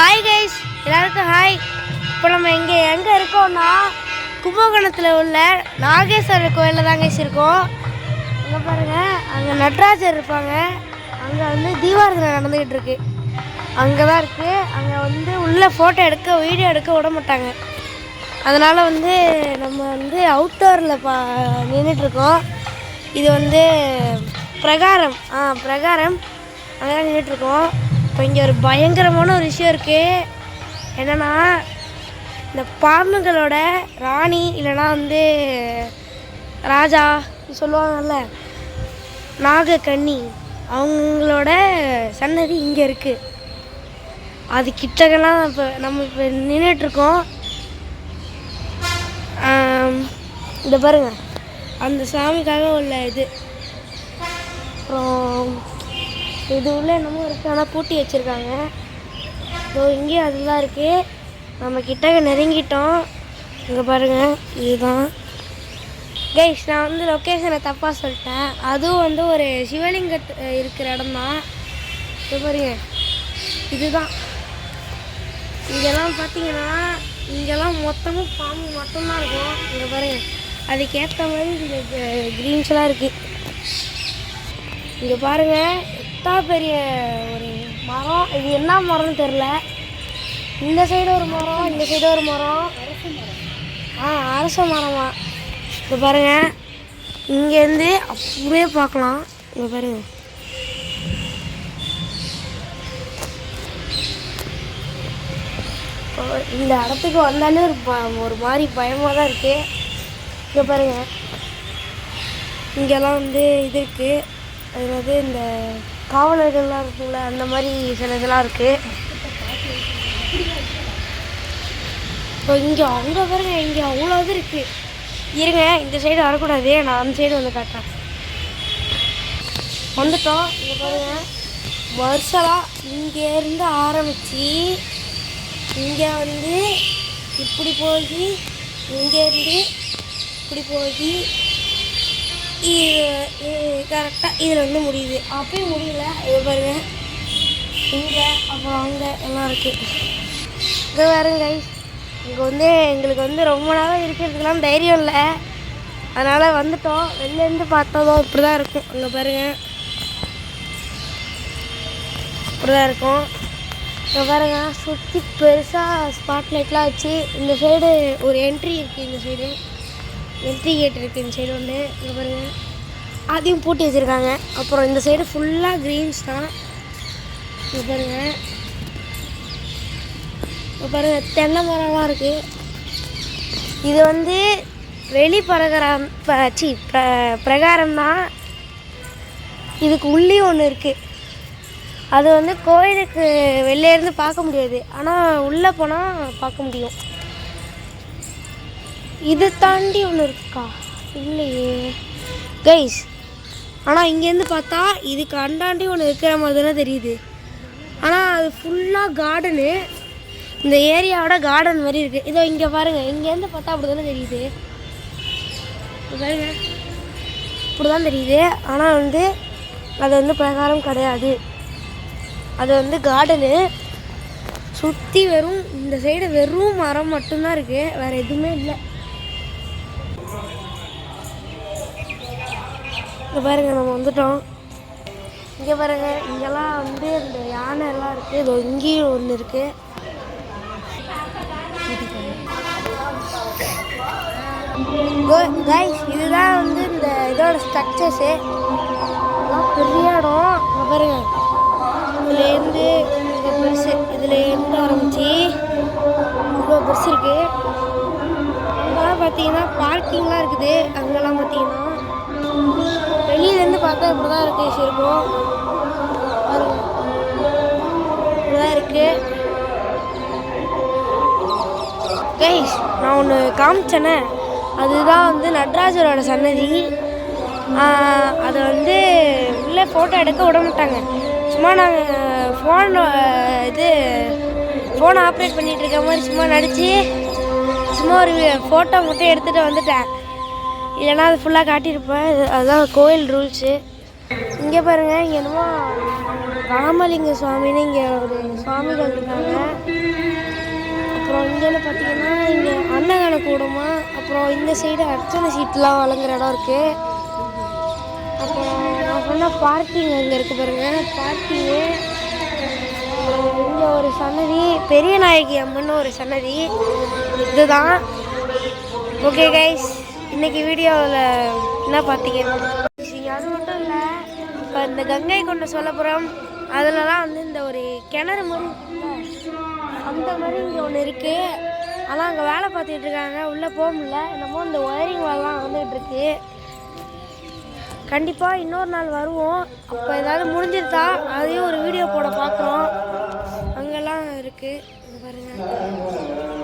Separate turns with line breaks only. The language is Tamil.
ஹாய் கைஸ் எல்லாருக்கும் ஹாய் இப்போ நம்ம இங்கே எங்கே இருக்கோம்னா கும்பகோணத்தில் உள்ள நாகேஸ்வரர் கோயிலில் தான் கைஸ் இருக்கோம். அங்கே பாருங்கள் அங்கே நடராஜர் இருப்பாங்க. அங்கே வந்து தீபாரதனை நடந்துக்கிட்டு இருக்கு. அங்கே தான் இருக்குது அங்கே வந்து உள்ளே ஃபோட்டோ எடுக்க வீடியோ எடுக்க விட மாட்டாங்க. அதனால் வந்து நம்ம வந்து அவுட்டோரில் பா நின்றுட்டுருக்கோம் இது வந்து பிரகாரம். ஆ பிரகாரம். அங்கே தான் நின்றுட்டுருக்கோம் இப்போ இங்கே ஒரு பயங்கரமான ஒரு விஷயம் இருக்குது என்னென்னா இந்த பாம்புகளோட ராணி இல்லைன்னா வந்து ராஜா சொல்லுவாங்கல்ல நாகக்கன்னி அவங்களோட சன்னதி இங்கே இருக்குது அது கிட்டக்கெல்லாம் இப்போ நம்ம இப்போ நின்றுட்டுருக்கோம் இந்த பாருங்க. அந்த சாமிக்காக உள்ள இது. அப்புறம் இது உள்ள என்னமோ இருக்குது ஆனால் பூட்டி வச்சுருக்காங்க. ஸோ இங்கேயும் அதுதான் இருக்குது நம்ம கிட்டக்க நெருங்கிட்டோம். இங்கே பாருங்கள் இதுதான். கைஸ் நான் வந்து லொக்கேஷனை தப்பாக சொல்லிட்டேன். அதுவும் வந்து ஒரு சிவலிங்க இருக்கிற இடம் தான் இது பாருங்க இதுதான். இங்கெல்லாம் பார்த்தீங்கன்னா இங்கெல்லாம் மொத்தமும் பாம்பு மட்டும்தான் இருக்கும். இங்கே பாருங்கள் அதுக்கேற்ற மாதிரி இந்த க்ரீன்ஸ்லாம் இருக்குது இங்கே பாருங்கள் எத்தா பெரிய ஒரு மரம். இது என்ன மரம்னு தெரில இந்த சைடு ஒரு மரம் இந்த சைடு ஒரு மரம். ஆ அரச மரமா. இப்போ பாருங்கள் இங்கேருந்து அப்படியே பார்க்கலாம். இங்கே பாருங்க. இந்த இடத்துக்கு வந்தாலே ஒரு ப- ஒரு மாதிரி பயமாக தான் இருக்குது இங்கே பாருங்கள் இங்கெல்லாம் வந்து இது இருக்குது அது வந்து இந்த காவலர்கள்லாம் இருக்குல்ல அந்த மாதிரி சில இதெல்லாம் இருக்குது இப்போ இங்கே அங்கே பாருங்க இங்கே அவ்வளோ இது இருக்குது இருங்க இந்த சைடு வரக்கூடாது நான் அந்த சைடு வந்து காட்டுறேன். வந்துட்டோம் இங்கே பாருங்க. வருஷலாம் இங்கேருந்து ஆரம்பித்து இங்கே வந்து இப்படி போய் இங்கேருந்து இப்படி போய் இது கரெக்டாக இதில் வந்து முடியுது. அப்பயும் முடியல. இது பாருங்க. இங்கே அப்புறம் அங்கே எல்லாம் இருக்குது இங்கே பாருங்க. இங்கே வந்து எங்களுக்கு வந்து ரொம்ப நாளாக இருக்கிறதுக்கெலாம் தைரியம் இல்லை. அதனால் வந்துட்டோம். வெளிலேருந்து பார்த்ததும் இப்படி தான் இருக்கும். அங்கே பாருங்கள் இப்படி தான் இருக்கும். இங்கே பாருங்க. சுற்றி பெருசாக ஸ்பாட் லைட்லாம் வச்சு இந்த சைடு ஒரு என்ட்ரி இருக்குது இந்த சைடு என்ட்ரி கேட் இருக்குது இந்த சைடு ஒன்று இங்கே பாருங்கள் அதையும் பூட்டி வச்சுருக்காங்க. அப்புறம் இந்த சைடு ஃபுல்லாக க்ரீன்ஸ் தான். இங்கே பாருங்கள் இங்கே பாருங்கள் தென்னை மரம்லாம் இருக்குது இது வந்து வெளி பிரகாரம் சி ப்ர பிரகாரம் தான் இதுக்கு உள்ளேயும் ஒன்று இருக்குது அது வந்து கோயிலுக்கு வெளிலேருந்து பார்க்க முடியாது. ஆனால் உள்ளே போனால் பார்க்க முடியும். இதை தாண்டி ஒன்று இருக்கா? இல்லையே. கைஸ் ஆனால் இங்கேருந்து பார்த்தா இதுக்கு அண்டாண்டி ஒன்று இருக்கிற மாதிரி தானே தெரியுது. ஆனால் அது ஃபுல்லாக கார்டனு இந்த ஏரியாவோட கார்டன் மாதிரி இருக்குது இதோ இங்கே பாருங்கள் இங்கேருந்து பார்த்தா அப்படி தானே தெரியுது பாருங்க. இப்படி தான் தெரியுது. ஆனால் வந்து அது வந்து பிரகாரம் கிடையாது. அது வந்து கார்டனு சுற்றி வெறும் இந்த சைடு வெறும் மரம் மட்டும்தான் இருக்குது வேறு எதுவுமே இல்லை. இங்கே பாருங்க நம்ம வந்துட்டோம். இங்கே பாருங்க இங்கெல்லாம் வந்து இந்த யானை எல்லாம் இருக்குது இது இங்கேயும் ஒன்று இருக்குது கைஸ் இதுதான் வந்து இந்த இதோட ஸ்ட்ரக்சர்ஸு எல்லாம் பெரிய இடம். பாருங்க. இதுலேருந்து இங்கே பெருசு இதுலேருந்து ஆரம்பிச்சு இவ்வளோ பெருசு இருக்கு. அங்கெல்லாம் பார்த்தீங்கன்னா பார்க்கிங்லாம் இருக்குது. அங்கெல்லாம் பார்த்தீங்கன்னா வெளியிலேருந்து பார்த்தா இப்படி தான் இருக்குது சிறுபம் இப்படி தான் இருக்குது கைஸ் நான் ஒன்று காமிச்சேனே. அதுதான் வந்து நடராஜரோட சன்னதி. அதை வந்து உள்ளே ஃபோட்டோ எடுக்க விட மாட்டாங்க. சும்மா நாங்கள் ஃபோன் இது ஃபோனை ஆப்ரேட் பண்ணிகிட்டு இருக்க மாதிரி சும்மா நடித்து சும்மா ஒரு ஃபோட்டோ மட்டும் எடுத்துகிட்டு வந்துட்டேன். இல்லைன்னா அது ஃபுல்லாக காட்டியிருப்பேன். அதுதான் கோயில் ரூல்ஸு இங்கே பாருங்க இங்கே என்னமோ ராமலிங்க சுவாமின்னு இங்கே ஒரு சுவாமிகள் இருக்காங்க அப்புறம் இங்கேன்னு பார்த்தீங்கன்னா இங்கே அன்னதான கூடமா அப்புறம் இந்த சைடு அர்ச்சனை சீட்லாம் வழங்குற இடம் இருக்குது அப்புறம் நான் சொன்ன பார்க்கிங் அங்கே இருக்குது பாருங்க. பார்க்கிங்கு இங்கே ஒரு சன்னதி பெரிய நாயகி அம்மன் ஒரு சன்னதி. இதுதான். ஓகே கைஸ் இன்னைக்கு வீடியோவில் என்ன பார்த்தீங்க அது மட்டும் இல்லை இப்போ இந்த கங்கை கொண்ட சோழபுரம் அதுலலாம் வந்து இந்த ஒரு கிணறு மாதிரி அந்த மாதிரி இங்கே ஒன்று இருக்குது ஆனால் அங்கே வேலை பார்த்துக்கிட்டு இருக்காங்க உள்ளே போக முடியல. என்னமோ இந்த ஒயரிங் வேலைலாம் வந்துகிட்டு இருக்கு. கண்டிப்பாக இன்னொரு நாள் வருவோம். அப்போ ஏதாவது முடிஞ்சிருந்தா அதையும் ஒரு வீடியோ போட பார்க்குறோம் அங்கெல்லாம் இருக்குது பாருங்கள்